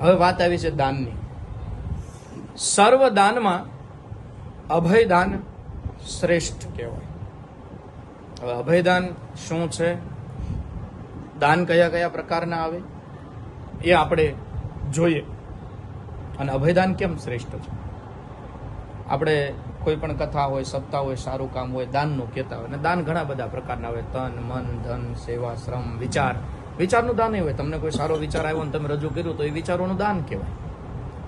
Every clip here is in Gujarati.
હવે વાત આવી છે દાનની. સર્વ દાનમાં અભય શ્રેષ્ઠ કહેવાય. હવે અભયદાન શું છે? દાન કયા કયા પ્રકારના આવે? એ આપણે જોઈએ. અને અભયદાન કેમ શ્રેષ્ઠ છે? આપણે કોઈ પણ કથા હોય, સપ્તાહ હોય, સારું કામ હોય, દાનનું કહેતા હોય. અને દાન ઘણા બધા પ્રકારના હોય. તન, મન, ધન, સેવા, શ્રમ, વિચાર. વિચારનું દાન એ હોય. તમને કોઈ સારો વિચાર આવ્યો ને તમે રજૂ કર્યું તો એ વિચારોનું દાન કહેવાય.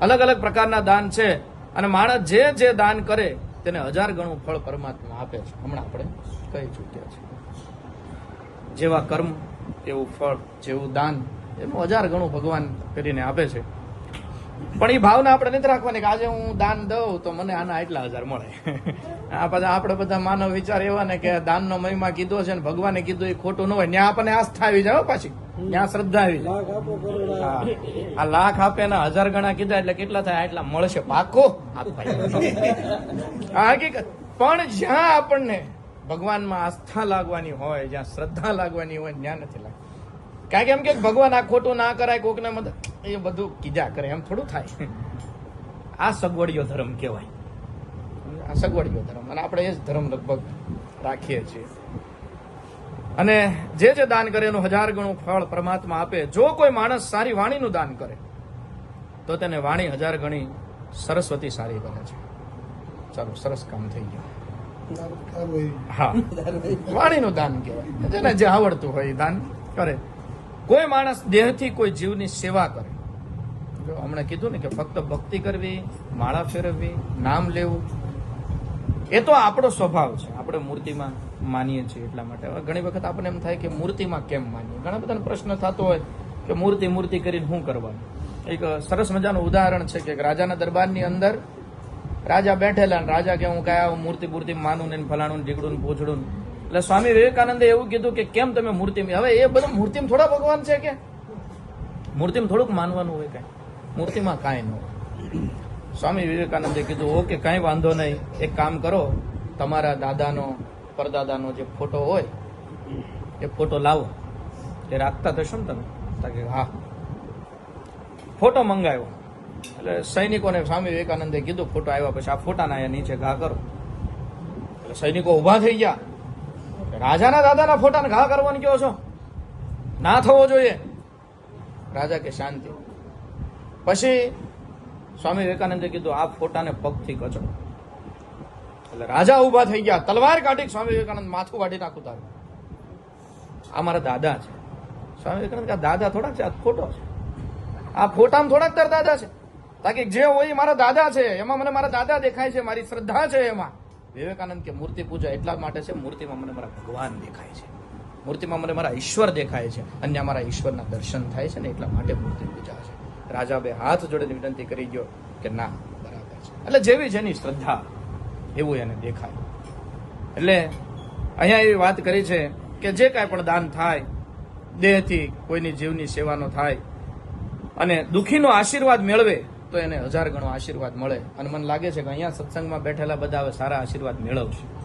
અલગ અલગ પ્રકારના દાન છે અને માણસ જે જે દાન કરે તેને હજાર ગણું ફળ પરમાત્મા આપે છે. હમણાં આપણે કહી ચૂક્યા છે જેવા કર્મ, એવું ફળ, જેવું દાન, એનું હજાર ગણું ભગવાન કરીને આપે છે. પણ એ ભાવના આપણે નથી રાખવાની કે આજે હું દાન દઉં તો મને આના એટલા હજાર મળે. આ બધા આપણે બધા માનવ વિચાર એવા ને કે દાનનો મહિમા કીધો છે ને ભગવાને કીધું એ ખોટું ન હોય. ત્યાં આપણને આસ્થા આવી જાય પાછી. ત્યાં શ્રદ્ધા આવી જાય. આ લાખ આપે ને હજાર ગણા કીધા એટલે કેટલા થાય? એટલા મળશે. પાકો આ હકીકત. પણ જ્યાં આપણને ભગવાનમાં આસ્થા લાગવાની હોય જ્યાં શ્રદ્ધા લાગવાની હોય ત્યાં નથી લાગતી. કારણ કે એમ કે ભગવાન આ ખોટું ના કરાય કોકને મદદ. એ બધું કીધા કરે એમ થોડું થાય. આ સગવડિયો ધર્મ કહેવાય. આ સગવડિયો ધર્મ અને આપણે એ જ ધર્મ લગભગ રાખીએ છીએ. અને જે જે દાન કરે એનું હજાર ગણું ફળ પરમાત્મા આપે. જો કોઈ માણસ સારી વાણીનું દાન કરે તો તેને વાણી હજાર ગણી સરસ્વતી સારી બને છે. ચાલો સરસ કામ થઈ ગયું. હા. વાણીનું દાન કહેવાય. જેને જે આવડતું હોય એ દાન કરે. કોઈ માણસ દેહથી કોઈ જીવની સેવા કરે. હમણાં કીધું ને કે ફક્ત ભક્તિ કરવી, માળા ફેરવવી, નામ લેવું, એ તો આપણો સ્વભાવ છે. આપણે મૂર્તિમાં માનીએ છીએ એટલા માટે. હવે ઘણી વખત આપણને એમ થાય કે મૂર્તિમાં કેમ માનીએ? ઘણા બધાને પ્રશ્ન થતો હોય કે મૂર્તિ મૂર્તિ કરીને શું કરવાનું? એક સરસ મજાનું ઉદાહરણ છે કે રાજાના દરબારની અંદર રાજા બેઠેલા રાજા કે હું કયા મૂર્તિ મૂર્તિ માનું ને ફલાણું ઢીકડું ને પોછડું. એટલે સ્વામી વિવેકાનંદે એવું કીધું કે કેમ તમે મૂર્તિ હવે એ બધું મૂર્તિમાં થોડા ભગવાન છે કે? મૂર્તિમાં થોડુંક માનવાનું હોય કાંઈ. મૂર્તિમાં કાંઈ ન સ્વામી વિવેકાનંદે કીધું, ઓકે, કાંઈ વાંધો નહીં. એક કામ કરો. તમારા દાદાનો, પરદાદાનો જે ફોટો હોય, એ ફોટો લાવો. એ રાખતા થશો ને તમે. કે, હા. ફોટો મંગાવ્યો. એટલે સૈનિકોને સ્વામી વિવેકાનંદે કીધું, ફોટો આવ્યા પછી આ ફોટાના અહીંયા નીચે ઘા કરો. એટલે સૈનિકો ઊભા થઈ ગયા. રાજાના દાદાના ફોટાને ઘા કરવાની કહો છો? ના થવો જોઈએ. રાજા કે શાંતિ. પછી સ્વામી વિવેકાનંદે કીધું, આ ફોટાને પગથી કચડો. એટલે રાજા ઊભા થઈ ગયા. તલવાર કાઢી સ્વામી વિવેકાનંદ માથું કાઢી નાખું તારું. આ મારા દાદા છે. સ્વામી વિવેકાનંદ આ દાદા થોડાક છે, આ ફોટો છે. આ ફોટામાં થોડાક તાર દાદા છે. તાકી જે હોય એ મારા દાદા છે. એમાં મને મારા દાદા દેખાય છે, મારી શ્રદ્ધા છે એમાં. વિવેકાનંદ કે મૂર્તિ પૂજા એટલા માટે છે, મૂર્તિમાં મને મારા ભગવાન દેખાય છે. મૂર્તિમાં મને મારા ઈશ્વર દેખાય છે અન્ય મારા ઈશ્વરના દર્શન થાય છે ને એટલા માટે મૂર્તિ પૂજા છે. રાજા બે હાથ જોડે વિનંતી કરી ગયો કે ના, બરાબર છે. એટલે જેવી જેની શ્રદ્ધા, એવું એને દેખાય. એટલે અહીંયા એવી વાત કરી છે કે જે કાંઈ પણ દાન થાય, દેહથી કોઈની જીવની સેવાનો થાય અને દુઃખીનો આશીર્વાદ મેળવે તો એને હજાર ગણો આશીર્વાદ મળે. અને મને લાગે છે કે અહીંયા સત્સંગમાં બેઠેલા બધા હવે સારા આશીર્વાદ મેળવશે.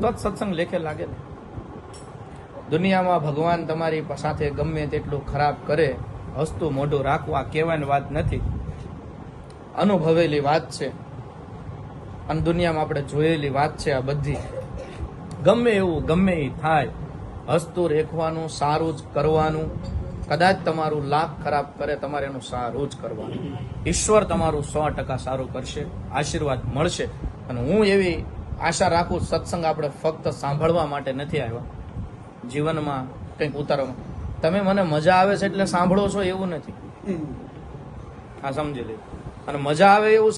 તો જ સત્સંગ લેખે લાગે ને. દુનિયામાં ભગવાન તમારી સાથે ગમે તેટલું ખરાબ કરે, હસતું મોઢું રાખવા કહેવાની વાત નથી. અનુભવેલી વાત છે. અને દુનિયામાં આપણે જોયેલી વાત છે આ બધી. ગમે એવું ગમે એ થાય. હસતું રેખવાનું, સારું જ કરવાનું. કદાચ તમારું લાખ ખરાબ કરે તમારે એનું સારું જ કરવાનું. ઈશ્વર તમારું સો ટકા સારું કરશે આશીર્વાદ મળશે. અને હું એવી આશા રાખું સત્સંગ આપણે ફક્ત સાંભળવા માટે નથી આવ્યા. જીવનમાં કંઈક ઉતારવા તમે મને મજા આવે છે એટલે સાંભળો છો એવું નથી. આ સમજી લે અને મજા આવે એવું